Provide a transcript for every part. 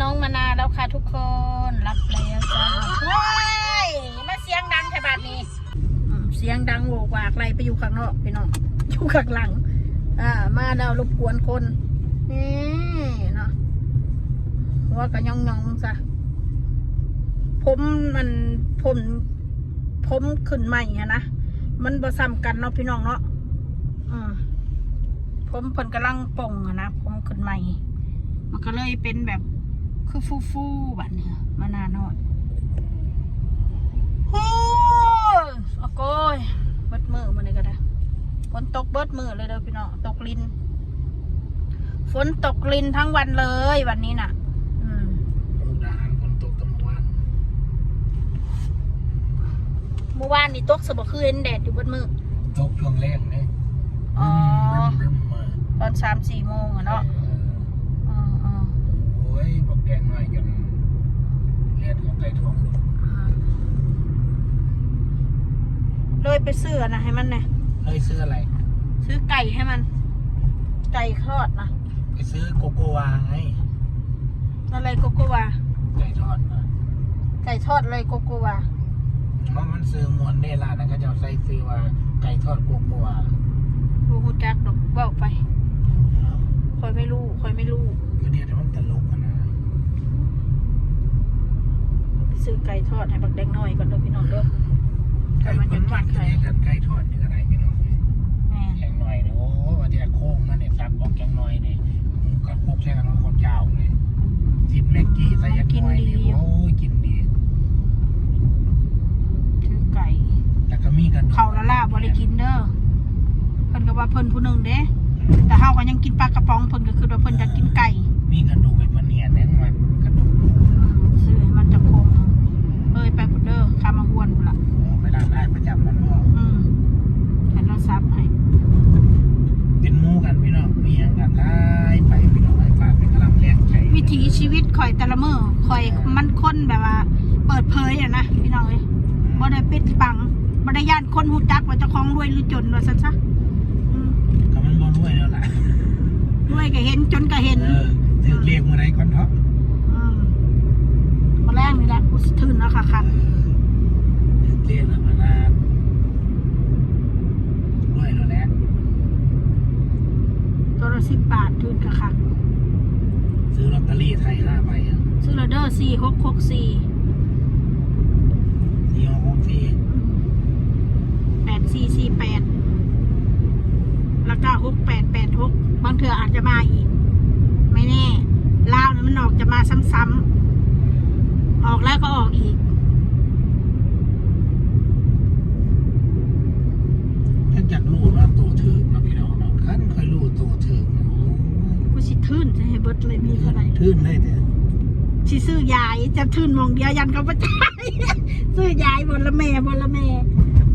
น้องมานาแล้วค่ะทุกคนรับแล้วจ้าว้ายมาเสียงดังใช่บาดนี้เสียงดังโวกวากไรไปอยู่ข้างนอกพี่น้องอยู่ข้างหลัง อ่า มาแล้วรบกวนคนนี่เนาะว่าก็ย่องย่องซะผมมันผมผมขึ้นใหม่อะนะมันบ่ซ้ำกันเนาะพี่น้องเนาะอืมผมเพิ่นกำลังป่งอะนะผมขึ้นใหม่ มันก็เลยเป็นแบบ คือฟูฟูๆแบบเนี้ยมานานอนโอ้ยโอ้โกยเบิดมือมาเลยก็ได้ฝนตกเบิดมือเลยเด้อพี่น้องตกลินฝนตกลินทั้งวันเลยวันนี้น่ะ อืมมุกดาหารฝนตกตะเมื่อวานเมื่อวานนี่ตกสบคือเห็นแดดอยู่เบิดมือตกช่วงแรกเนี่ยอ๋อรึมมาตอนสามสี่โมงอะเนาะอ๋ออ๋อโอ้ยบอก แดงหน่อยกันเลียดของไก่ทองลูกอ่าเลยไปซื้ออะนะให้มันเนี่ยเฮ้ยซื้ออะไร ซื้อไก่ให้มัน ไก่ทอดนะไปซื้อโกโกวาไงอะไรโกโกวาไก่ทอดนะไก่ทอดอะไรโกโกวาเพราะมันซื้อมวนเนร้านนั้นก็จะเอาใส่ซื้อว่าไก่ทอดโกโกวาดูหูจักดอกเว่าไปคอยไม่รู้คอยไม่รู้คือเดียวแต่มันตลกอะนะ ซื้อไก่ทอดให้บักแดงน้อยก่อนเด้อพี่น้องเด้อไก่มันมักไก่กันไก่ทอดนี่ก็ได้พี่น้องแม่แกงหน่อยเนี่ยโอ้ว่าที่โค้งมันเนี่ยซักออกแกงหน่อยเนี่ยกับพวกใช้กันว่าข้าวเจ้าเนี่ยจิบแม็กกี้ใส่ยักหน่อยเนี่ยโอ้ยกินดีซื้อไก่แล้วก็มีกันเขาละล่าบ่ได้กินเด้อเพิ่นก็ว่าเพิ่นผู้หนึงเด้แต่เฮาก็ยังกินปลากระป๋องเพิ่นก็คือว่าเพิ่นจะกินไก่มีกระดูกเป็นปะเนียนแน่นมันกระดูก ซื้อให้มันจะคงเอ้ยไปพุ่นเด้อข้ามาหวนพุ่นล่ะโอ้ไปร้านได้ประจำมันบอกอืมให้เราซับให้เป็นหมูกันพี่น้องมีอย่างกันได้ไปพี่น้องไอ้ฝากเป็นกำลังแรงใจวิถีชีวิตข่อยแต่ละมื้อข่อยมันคนแบบว่า เปิดเผยอะนะพี่น้องเอ้ยบ่ได้ปิดบังบ่ได้ย่านคนหูจักว่าเจ้าของรวยหรือจนว่าซั่นซะอืมก็มันบ่รวยแล้วล่ะรวยก็เห็นจนก็เห็น เออถือเรียกเมื่อไรก่อนเถอะอืมมาแรงนี่แหละกูสิทื่นแล้วค่ะค่ะ ถือเรียกแล้วมานานรวยแล้วแหละ ตัวละ10บาททื่นค่ะค่ะ ซื้อลอตเตอรี่ไทยห้าใบอะ ซื้อและเด้อ4664สี่หกหกสี่8448แล้วก็6886บางเทื่ออาจจะมาอีก ไม่แน่ลาวนี่มันออกจะมาซ้ำๆออกแล้วก็ออกอีกถ้าอยากรู้ว่าตัวถือมาพี่น้องเนาะขั้นค่อยรู้ตัวถือเนาะกูสิทื่นจะให้เบิดเลยมีเท่าไหร่ ทื่นเลยเด้อ สิซื้อยายจะทื่นหมองเดียวยันเขาประจายซื้อยายบนละแม่บนละแม่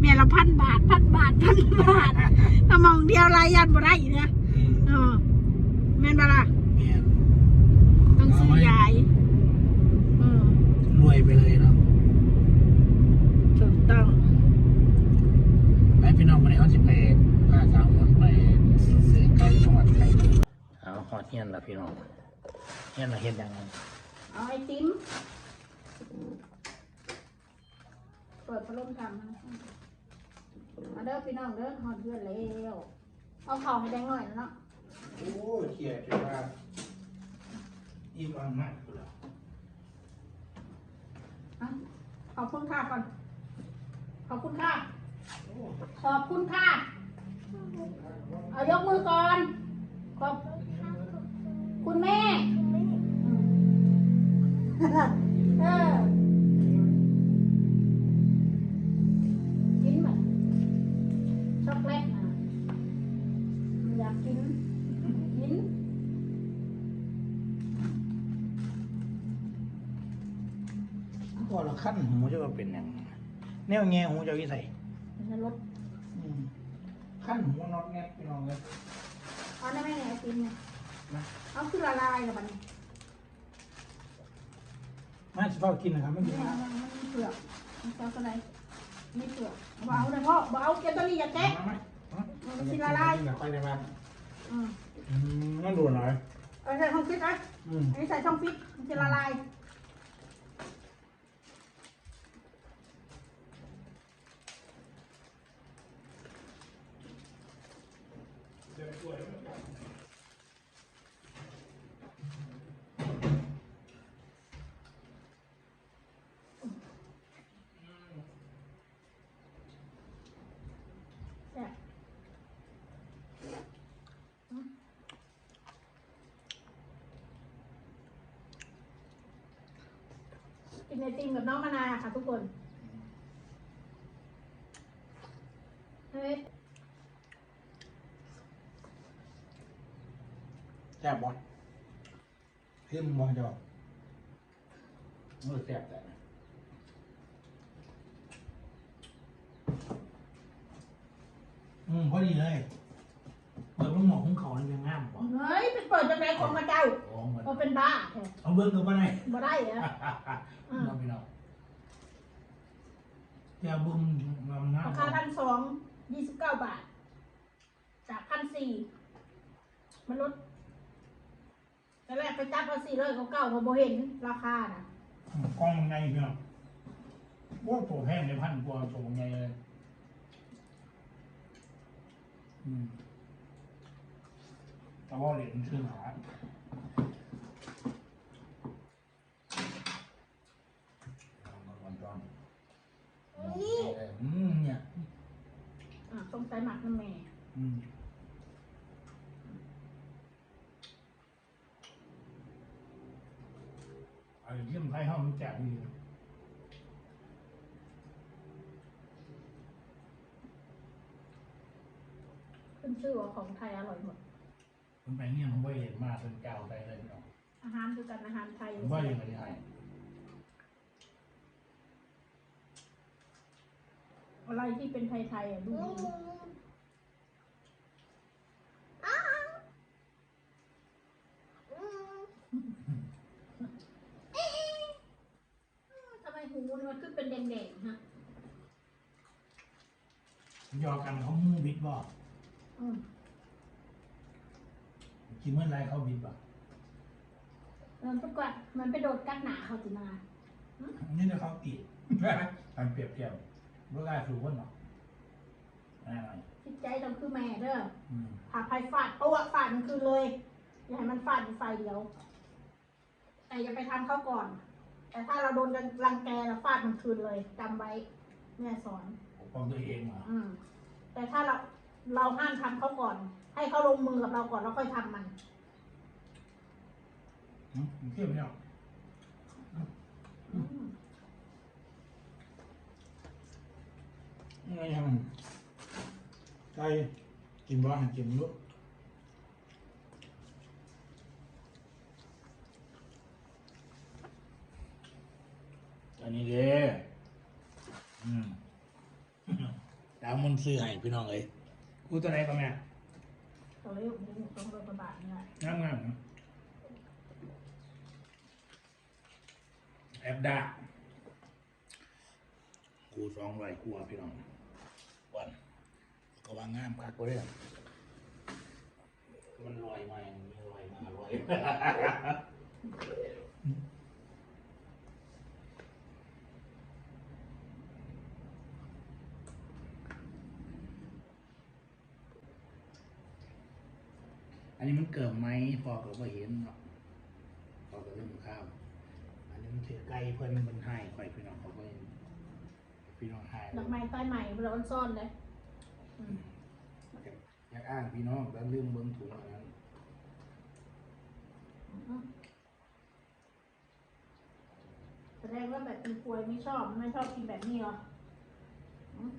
แม่ละพันบาทพันบาทพันบาทถ้ามองเดียวรายยันบ่ได้อีกนะอืมเออแม่นบ่ล่ะเนี่ยต้องซื้อยายอืมรวยไปเลยเนาะถูกต้องไปพี่น้องวันนี้เขาจะไปพาสาวคนไปซื้อไก่จังหวัดไทยเอาหอดเฮียนละพี่น้องเฮียนละเฮ็ดยังไง เอาไอติมเปิดพัดลมทำนะมาเด้อพี่น้องเด้อหอดเพื่อนแล้วเอาเข่าให้แดงหน่อยนะเนาะโอ้เขียดว่าอิ่มอังมากอะขอบคุณค่ะก่อน ขอบคุณค่ะ ขอบคุณค่ะ เอายกมือก่อน ขอบคุณแม่ เออกินไหมช็อกโกแลตอะอยากกิน กิน พอเราขั้นหูจะว่าเป็นอย่างแนวแง่หูจะวิสัยในรถอืมขั้นหูน็อตแงบพี่น้องเลยเอาได้ไหมเนี่ยไอติมเนี่ยนะเอาคือละลายแล้วบัดนี้มาสิเฝ้ากินนะครับไม่กินมันนะมันเปลือกมันเอาอะไรมีเปลือกเบเอาเลยพ่อเบเอาเก็บตัวนี้อย่าแกะมาไหมมันสิละลายไปได้ไหมอืมอืมนั่นดูหน่อยเอาใส่ห้องคิดนะออืมอันนี้ใส่ช่องฟิตมันจะละลายแซ่บอืม กินไอติมกับน้องมะนาวค่ะทุกคนเฮ้ยแซ่บบ่เข้มบ่จะบอกเออแซ่บแต่อืมพอดีเลย เปิดลูกหมอกของเขามันยังงามกว่าเฮ้ยเป็นเปิดจังไรของมาเจ้า โอ้มันก็เป็นบ้าแท้เอาเบิ้งกับอะไรบ่ได้เหรออืมน้องพี่น้องอย่าบุ้มงามงามราคาพันสองยี่สิบเก้าบาท จากพันสี่มันลดแต่แรกไปจับเอาสี่ร้อยเขาเก้าเขาโบเห็นราคาน่ะอืมกล้องมันไงพี่น้องว่าโปรแห้งในพันกว่าโปรไงเลยอืมแต่ว่าเหรียญชื่อหาเอามาก่อนก่อนอืมเนี่ย อะต้องใส่หมักน้ำแม่ อืมไอ้ เยี่ยมไทยห้องมันแจกดีขึ้นชื่อว่าของไทยอร่อยหมด มันไปเนี่ยมันไม่เห็นมากเป็นเก่าไปเลยเนาะอาหารคือกันอาหารไทยผมว่าอย่างไรไทยอะไรที่เป็นไทยไทยๆอะดูดีทำไมหูมันขึ้น เป็นแดงๆฮะยอกันเขามู่บิดบ่อืมกินเมื่อไรเขาบิดบ่มันไปกัดมันไปโดดกัดหนาเขาสิมานี่จะเขาติดมันเปรียบเทียบเวลาสูงคนหรอกอ่า จิตใจต้องคือแม่เด้ออืมหาไฟฟาดตัวฟาดมันคือเลย อย่าให้มันฟาดอยู่ไฟเดียว แต่อย่าไปทำเขาก่อน แต่ถ้าเราโดนรังแกเราฟาดมันคืนเลยจำไว้แม่สอนปกป้องตัวเองเหรออืมแต่ถ้าเราเราห้ามทำเขาก่อน ให้เขาลงมือกับเราก่อนแล้วค่อยทำมันอืมเทียบเนี่ยอืมนี่ไงยังใช่กินบ่ให้กินลูกอันนี้เด้อืม ดาวมันซื้อให้พี่น้องเลยกูตัวไหนก็แม่ตัวเล็กนี้ต้องโดนประบาทเนี่ยงามงามๆแอบด้ากูสองร้อยกลัวพี่น้องวันก็ว่างามคักก็ได้อมันลอยมาอย่างนี้ลอยมาลอย อันนี้มันเกิดไหมพอกับว่าเห็นเนาะพอกับเรื่องข้าวอันนี้มันถือไก่เพื่อนมันให้ข่อยพี่น้องเขาก็เห็นพี่น้องให้ดอกไม้ใต้ใหม่เราซ่อนเลยอืมอยากอ้างพี่น้องแล้วลืมเบิ้งถุงอันนั้นอืมแสดงว่าแบบเป็นป่วยไม่ชอบไม่ชอบกินแบบนี้เหรออืม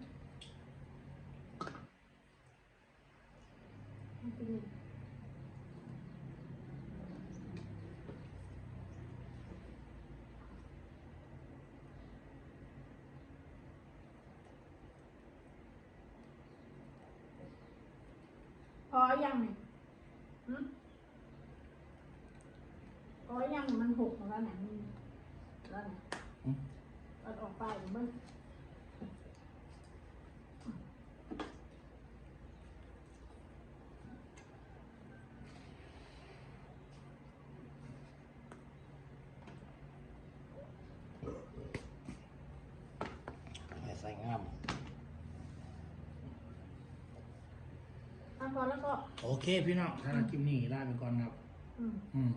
ไม่กิน พอยังเนี่ยหืมพอยังมันหกแล้วเนี่ยมันแล้วเนี่ยอืมเอาออกไปหรือมัน อ ทำ ก่อนแล้วก็ โอเคพี่น้องถ้าเราคลิปนี้ลาไปก่อนครับ อืม อืม